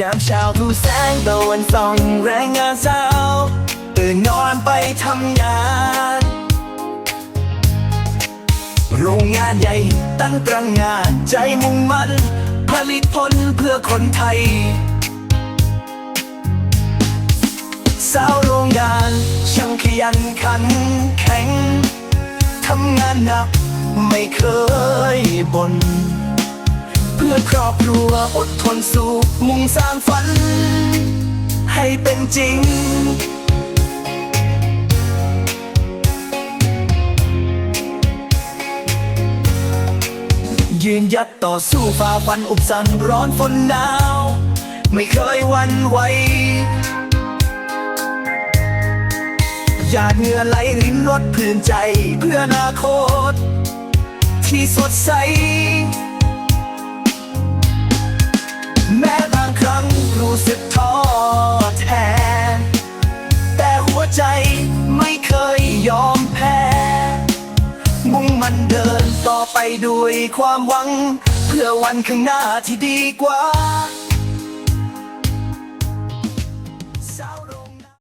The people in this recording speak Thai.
ยามเช้าทูแสงตะวันส่องแรงงานเช้าตื่นนอนไปทำงาน โรงงานใหญ่ตั้งตระงานใจมุ่งมั่นผลิตผลเพื่อคนไทย สาวโรงงานช่างขยันขันแข็งทำงานหนักไม่เคยบน่น ครอบครัวอดทนสู้มุ่งสร้างฝัน ให้เป็นจริง ยืนยัดต่อสู้ฝ่าฟันอุปสรรคร้อนฝนหนาว ไม่เคยหวันไหวหยาดเหงื่อไหลรินรดพื้นใจเพื่ออนาคต ที่สดใสันเดินต่อไปด้วยความหวัง เพื่อวันข้างหน้าที่ดีกว่า